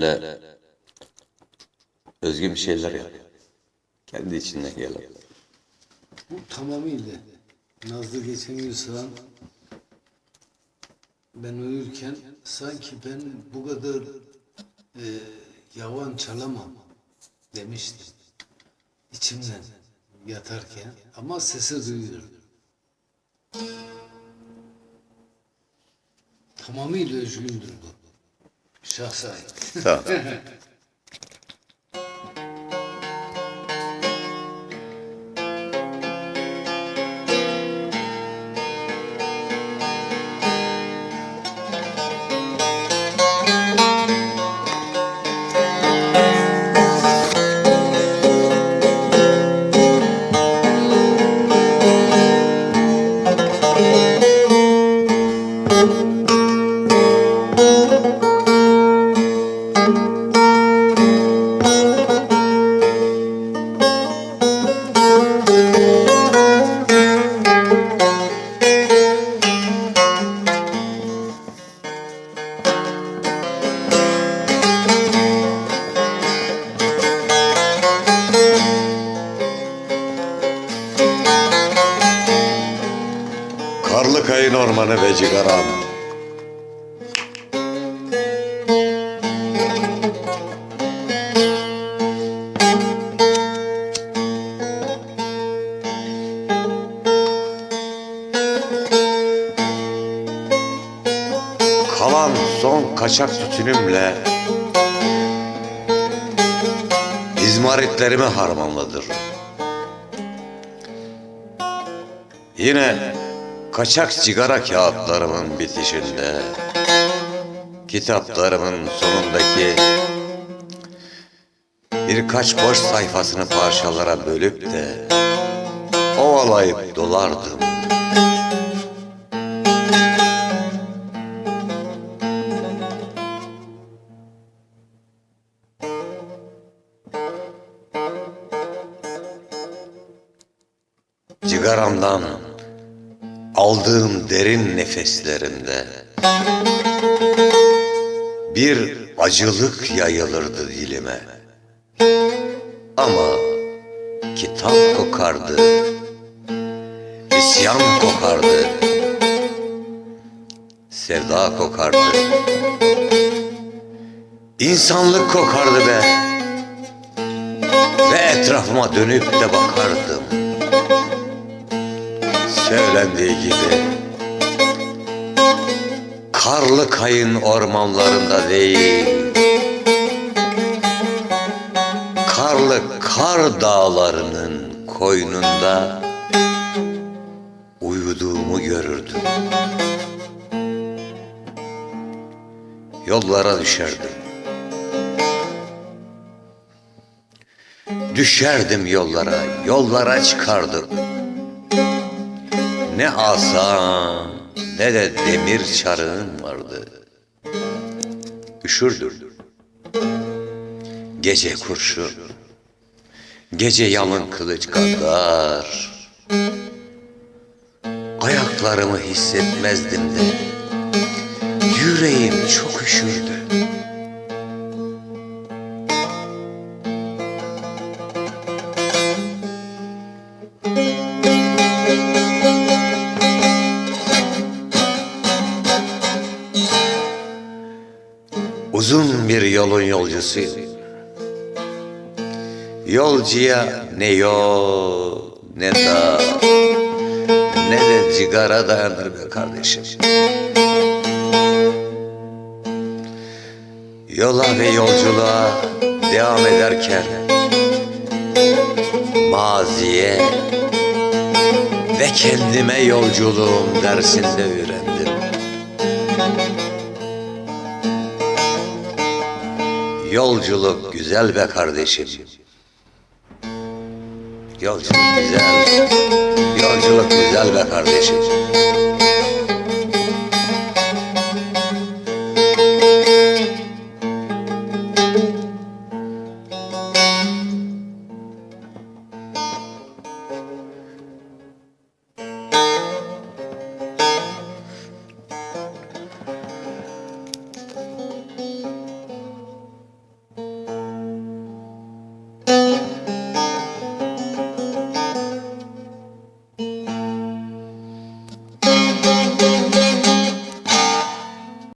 böyle özgün bir şeyler yap. Kendi içinden gelen. Bu tamamıyla Nazlı geçen gün sıran ben uyurken sanki ben bu kadar e, yavan çalamam demiştim. İçimden yatarken ama sesi duyuyorum. Tamamıyla özgündür bu. しなさい。そう kayın ormanı ve cigaram. Kalan son kaçak tütünümle izmaritlerimi harmanladır. Yine kaçak sigara kağıtlarımın bitişinde kitaplarımın sonundaki birkaç boş sayfasını parçalara bölüp de ovalayıp dolardım. Cigaramdan aldığım derin nefeslerimde bir acılık yayılırdı dilime. Ama kitap kokardı, isyan kokardı, sevda kokardı, insanlık kokardı be. Ve etrafıma dönüp de bakardım söylendiği gibi karlı kayın ormanlarında değil karlı kar dağlarının koynunda uyuduğumu görürdüm. Yollara düşerdim. Düşerdim yollara, yollara çıkardım. Ne asa ne de demir çarığın vardı. Üşürdüm. Gece kurşun, gece yalın kılıç kadar. Ayaklarımı hissetmezdim de yüreğim çok üşürdü. Uzun bir yolun yolcusuyum. Yolcuya ne yol, ne dağ, ne de cigara dayanır be kardeşim. Yola ve yolculuğa devam ederken maziye ve kendime yolculuğum dersinde öğrendim. Yolculuk güzel be kardeşim. Yolculuk güzel. Yolculuk güzel be kardeşim.